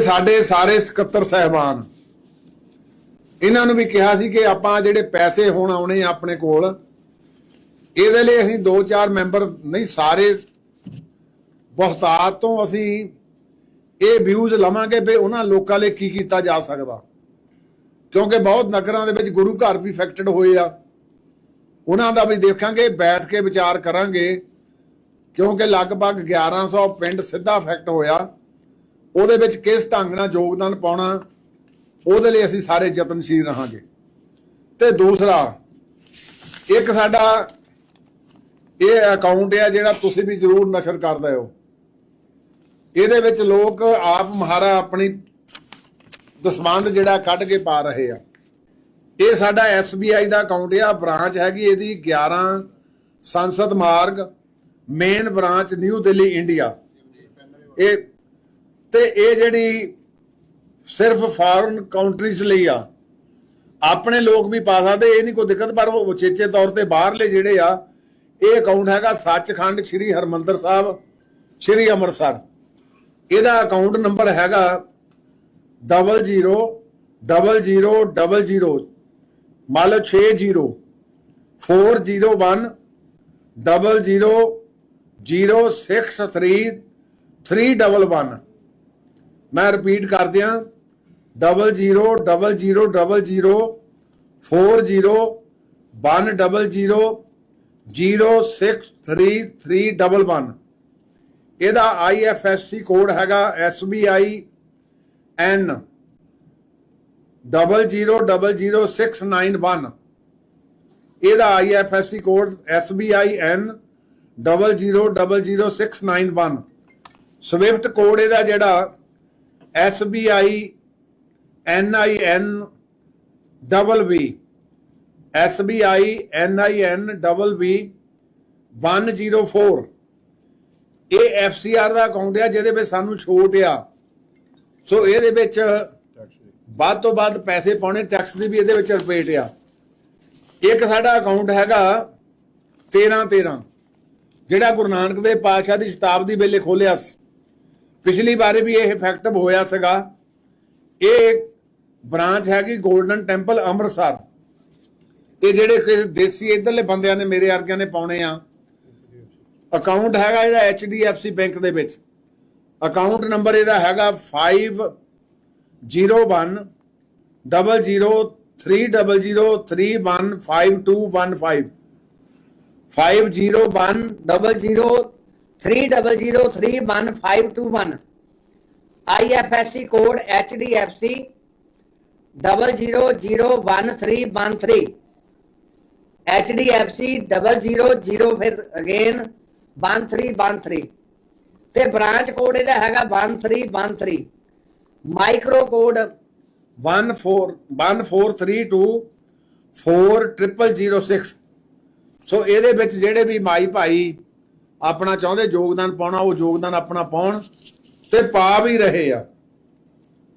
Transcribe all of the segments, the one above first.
ਸਾਡੇ ਸਾਰੇ ਸਕੱਤਰ ਸਹਿਬਾਨ, ਇਹਨਾਂ ਨੂੰ ਵੀ ਕਿਹਾ ਸੀ ਕਿ ਆਪਾਂ ਜਿਹੜੇ ਪੈਸੇ ਹੁਣ ਆਉਣੇ ਆ ਆਪਣੇ ਕੋਲ, ਇਹਦੇ ਲਈ ਅਸੀਂ ਦੋ ਚਾਰ ਮੈਂਬਰ ਨਹੀਂ, ਸਾਰੇ ਬਹੁਤਾਤ ਤੋਂ ਅਸੀਂ ਇਹ ਵਿਊਜ਼ ਲਵਾਂਗੇ ਵੀ ਉਹਨਾਂ ਲੋਕਾਂ ਲਈ ਕੀ ਕੀਤਾ ਜਾ ਸਕਦਾ। ਕਿਉਂਕਿ ਬਹੁਤ ਨਗਰਾਂ ਦੇ ਵਿੱਚ ਗੁਰੂ ਘਰ ਵੀ ਇਫੈਕਟਡ ਹੋਏ ਆ। ਉਹਨਾਂ ਦਾ ਵੀ ਦੇਖਾਂਗੇ, ਬੈਠ ਕੇ ਵਿਚਾਰ ਕਰਾਂਗੇ, ਕਿਉਂਕਿ ਲਗਭਗ 1100 ਪਿੰਡ ਸਿੱਧਾ ਇਫੈਕਟ ਹੋਇਆ। ਉਹਦੇ ਵਿੱਚ ਕਿਸ ਢੰਗ ਨਾਲ ਯੋਗਦਾਨ ਪਾਉਣਾ, ਉਹਦੇ ਲਈ ਅਸੀਂ ਸਾਰੇ ਯਤਨਸ਼ੀਲ ਰਹਾਂਗੇ। ਤੇ ਦੂਸਰਾ, ਇੱਕ ਸਾਡਾ ਇਹ ਅਕਾਊਂਟ ਹੈ ਜਿਹੜਾ ਤੁਸੀਂ ਵੀ ਜ਼ਰੂਰ ਨਸ਼ਰ ਕਰਦੇ ਹੋ। ਇਹਦੇ ਵਿੱਚ ਲੋਕ ਆਪ ਮਹਾਰਾ ਆਪਣੀ ਦਸਵੰਦ ਜਿਹੜਾ ਕੱਢ ਕੇ ਪਾ ਰਹੇ ਆ। ਇਹ ਸਾਡਾ SBI ਦਾ ਅਕਾਊਂਟ ਆ, ਬ੍ਰਾਂਚ ਹੈਗੀ ਇਹਦੀ 11 Sansad Marg, main branch New Delhi, India. ਇਹ ਤੇ ਇਹ ਜਿਹੜੀ ਸਿਰਫ ਫੋਰਨ ਕੰਟਰੀਜ਼ ਲਈ ਆ, ਆਪਣੇ ਲੋਕ ਵੀ ਪਾ ਸਕਦੇ, ਇਹ ਨਹੀਂ ਕੋਈ ਦਿੱਕਤ, ਪਰ ਉਹ ਉਚੇਚੇ ਤੌਰ ਤੇ ਬਾਹਰਲੇ ਜਿਹੜੇ ਆ, ਇਹ ਅਕਾਊਂਟ ਹੈਗਾ ਸੱਚਖੰਡ ਸ੍ਰੀ ਹਰਮੰਦਰ ਸਾਹਿਬ, ਸ੍ਰੀ ਅੰਮ੍ਰਿਤਸਰ। ਇਹਦਾ ਅਕਾਊਂਟ ਨੰਬਰ ਹੈਗਾ 00 00 00 ਮੰਨ ਲਓ 60 401 00 063 311 ਮੈਂ ਰਿਪੀਟ ਕਰ ਦਿਆਂ 00 00 00 40 100 063 ਇਹਦਾ IFSC ਕੋਡ ਹੈਗਾ SBI N 0000691 ਇਹਦਾ IFSC code SBI N 0000691 swift code ਇਹਦਾ ਜਿਹੜਾ SBI NIN double V SBI NIN double V 104 ਇਹ FCR ਦਾ ਅਕਾਊਂਟ ਆ ਜਿਹਦੇ ਵਿੱਚ ਸਾਨੂੰ ਛੋਟ ਆ। ਸੋ ਇਹਦੇ ਵਿੱਚ ਵੱਧ ਤੋਂ ਵੱਧ ਪੈਸੇ ਪਾਉਣੇ ਟੈਕਸ ਦੀ ਵੀ ਇਹਦੇ ਵਿੱਚ ਰਿਪੇਟ ਆ। ਇੱਕ ਸਾਡਾ ਅਕਾਊਂਟ ਹੈਗਾ 13 13 ਜਿਹੜਾ ਗੁਰੂ ਨਾਨਕ ਦੇਵ ਪਾਤਸ਼ਾਹ ਦੀ ਸ਼ਤਾਬਦੀ ਵੇਲੇ ਖੋਲਿਆ ਸੀ। ਪਿਛਲੀ ਵਾਰੀ ਵੀ ਇਹ ਇਫੈਕਟਿਵ ਹੋਇਆ ਸੀਗਾ। ਇਹ ਬ੍ਰਾਂਚ ਹੈਗੀ 골ਡਨ ਟੈਂਪਲ ਅੰਮ੍ਰਿਤਸਰ। ਇਹ ਜਿਹੜੇ ਕਿਸੇ ਦੇਸੀ ਇਧਰਲੇ ਬੰਦਿਆਂ ਨੇ ਮੇਰੇ ਵਰਗਿਆਂ ਨੇ ਪਾਉਣੇ ਆ। ਅਕਾਊਂਟ ਹੈਗਾ ਇਹਦਾ HDFC ਬੈਂਕ ਦੇ ਵਿੱਚ। ਅਕਾਊਂਟ ਨੰਬਰ ਇਹਦਾ ਹੈਗਾ 501 00300315215 501 double 30031521 IFSC code HDFC 00013113 HDFC 000 ਫਿਰ ਅਗੇਨ 1313 ਤੇ ਬ੍ਰਾਂਚ ਕੋਡ ਇਹਦਾ ਹੈਗਾ 1313 ਮਾਈਕਰੋ ਕੋਡ 1414324006 ਸੋ ਇਹਦੇ ਵਿੱਚ ਜਿਹੜੇ ਵੀ ਮਾਈ ਭਾਈ ਆਪਣਾ ਚਾਹੁੰਦੇ ਯੋਗਦਾਨ ਪਾਉਣਾ, ਉਹ ਯੋਗਦਾਨ ਆਪਣਾ ਪਾਉਣ ਤੇ ਪਾ ਵੀ ਰਹੇ ਆ।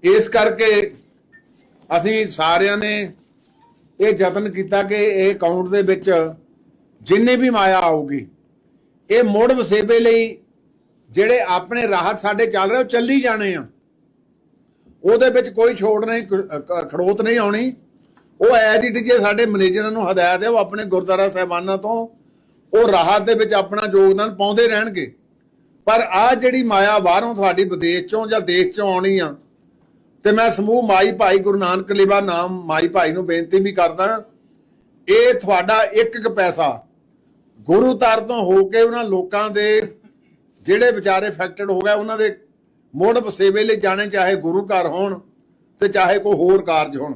ਇਸ ਕਰਕੇ ਅਸੀਂ ਸਾਰਿਆਂ ਨੇ ਇਹ ਯਤਨ ਕੀਤਾ ਕਿ ਇਹ ਅਕਾਊਂਟ ਦੇ ਵਿੱਚ ਜਿੰਨੀ ਵੀ ਮਾਇਆ ਆਊਗੀ, ਇਹ ਮੁੜ ਵਸੇਬੇ ਲਈ ਜਿਹੜੇ ਆਪਣੇ ਰਾਹਤ ਸਾਡੇ ਚੱਲ ਰਹੇ, ਉਹ ਚੱਲੀ ਜਾਣੇ ਆ। ਉਹਦੇ ਵਿੱਚ ਕੋਈ ਛੋੜ ਨਹੀਂ ਖੜੋਤ ਨਹੀਂ ਆਉਣੀ। ਉਹ ਐਜ ਇਟ ਜੇ ਸਾਡੇ ਮੈਨੇਜਰਾਂ ਨੂੰ ਹਦਾਇਤ ਹੈ, ਉਹ ਆਪਣੇ ਗੁਰਦੁਆਰਾ ਸਾਹਿਬਾਨਾਂ ਤੋਂ ਉਹ ਰਾਹਤ ਦੇ ਵਿੱਚ ਆਪਣਾ ਯੋਗਦਾਨ ਪਾਉਂਦੇ ਰਹਿਣਗੇ। ਪਰ ਆ ਜਿਹੜੀ ਮਾਇਆ ਬਾਹਰੋਂ ਤੁਹਾਡੀ ਵਿਦੇਸ਼ ਚੋਂ ਜਾਂ ਦੇਸ਼ ਚੋਂ ਆਉਣੀ ਆ, ਤੇ ਮੈਂ ਸਮੂਹ ਮਾਈ ਭਾਈ ਗੁਰੂ ਨਾਨਕ ਲਿਵਾ ਨਾਮ ਮਾਈ ਭਾਈ ਨੂੰ ਬੇਨਤੀ ਵੀ ਕਰਦਾ ਇਹ ਤੁਹਾਡਾ ਇੱਕ ਇੱਕ ਪੈਸਾ ਗੁਰੂ ਤਰ ਤੋਂ ਹੋ ਕੇ ਉਹਨਾਂ ਲੋਕਾਂ ਦੇ ਜਿਹੜੇ ਵਿਚਾਰੇ ਇਫੈਕਟਡ ਹੋ ਗਏ, ਉਹਨਾਂ ਦੇ ਮੁੜ ਵਸੇਵੇ ਲਈ ਜਾਣੇ, ਚਾਹੇ ਗੁਰੂ ਘਰ ਹੋਣ ਤੇ ਚਾਹੇ ਕੋਈ ਹੋਰ ਕਾਰਜ ਹੋਣ।